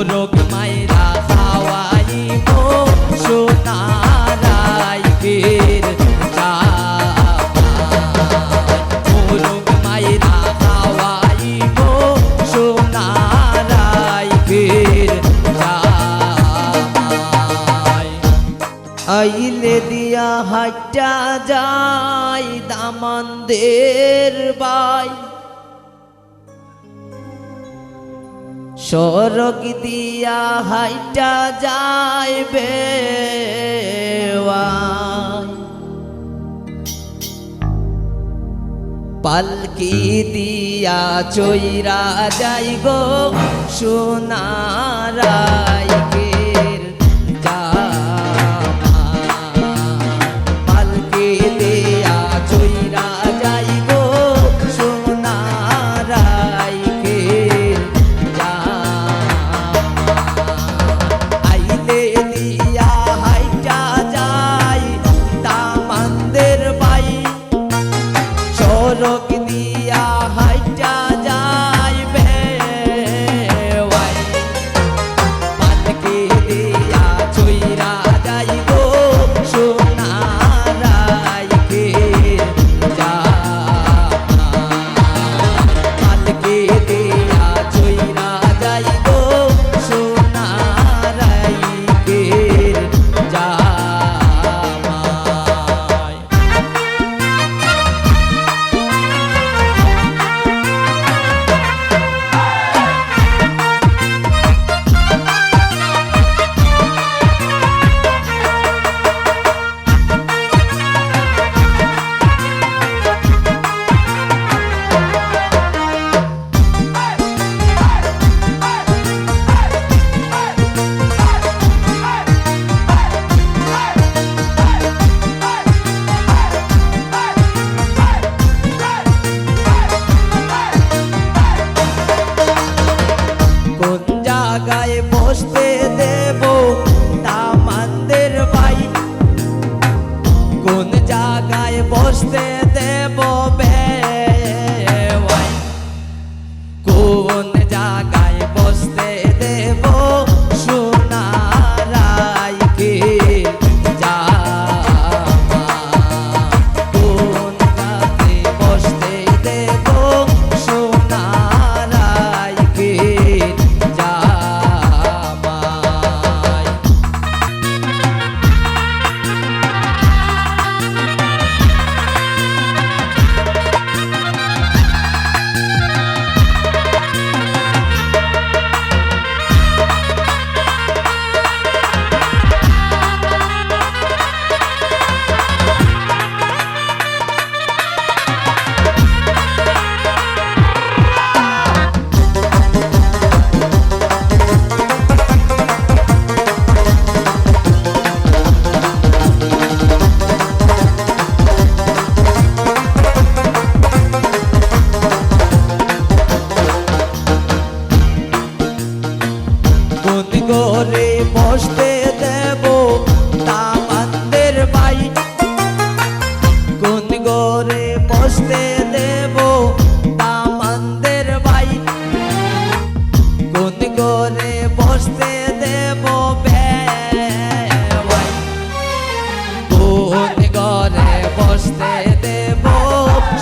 মোরগ মায়েরা খাওয়াইব সোনারাই ফের মোরগ মায়েরা খাওয়াইব সোনারাই ফের আইলে দিয়া হাইটা যাই দামানদের বাই। সরক দিয়া হাইটা যাইবে পালকি দিয়া চৈরা যাই সোনারাইকে।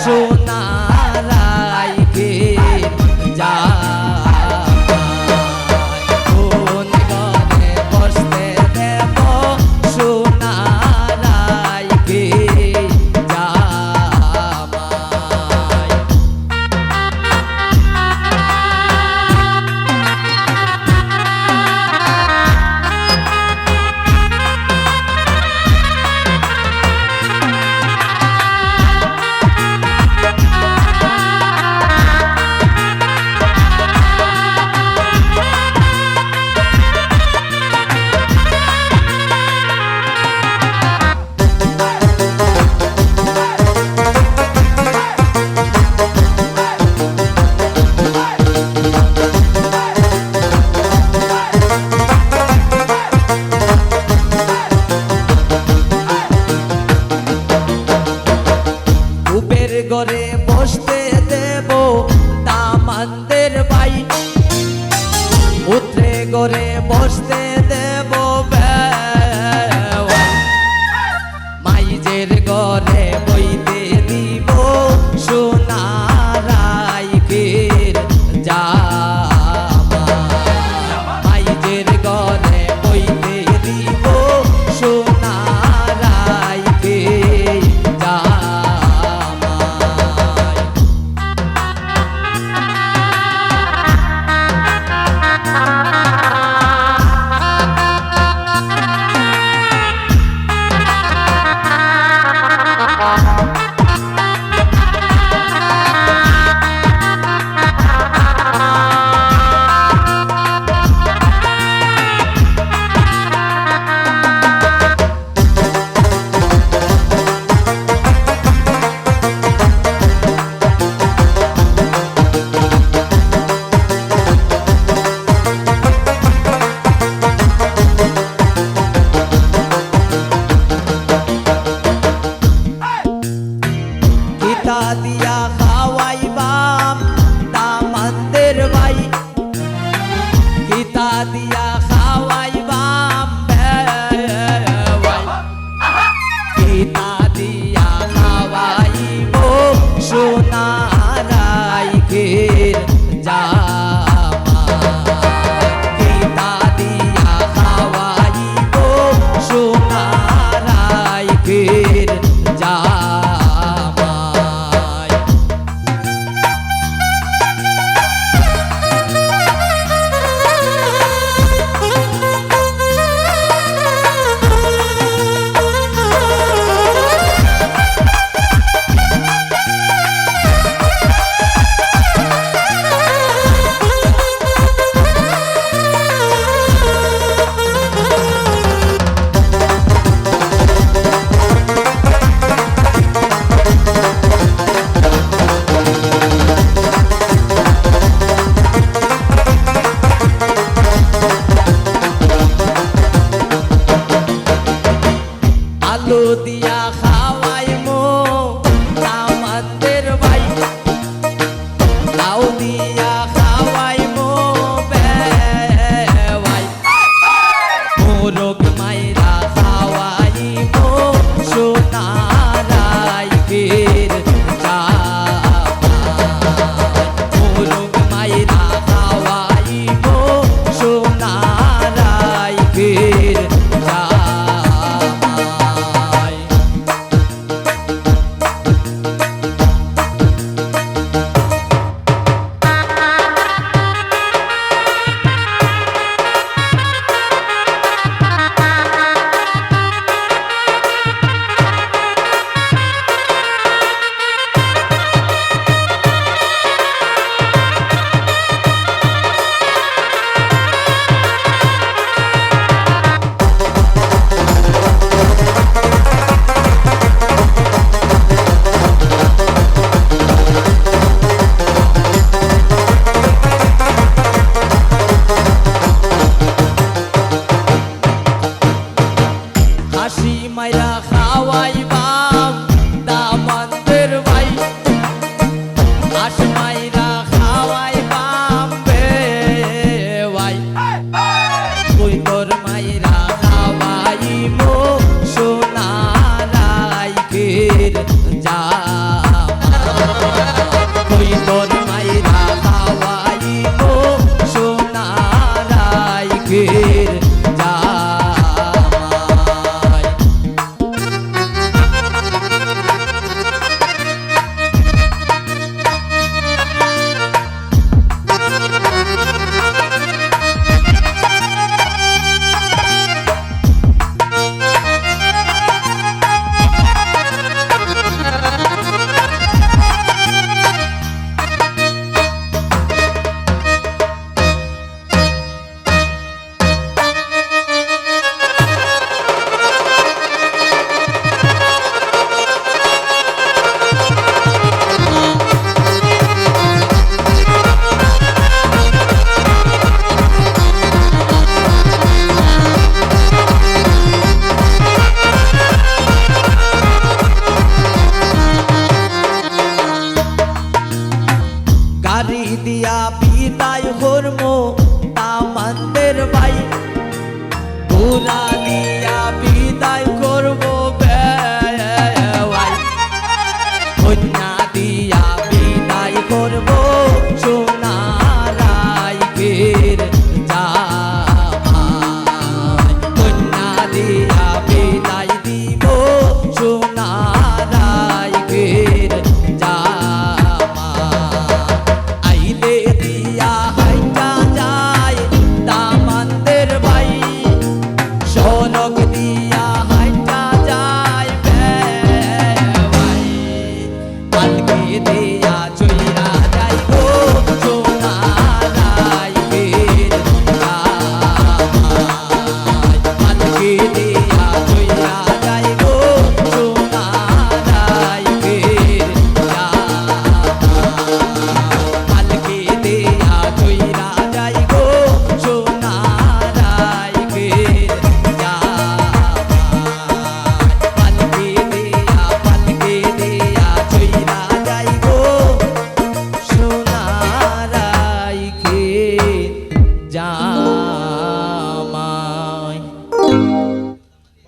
soon. করে বসতে Naomi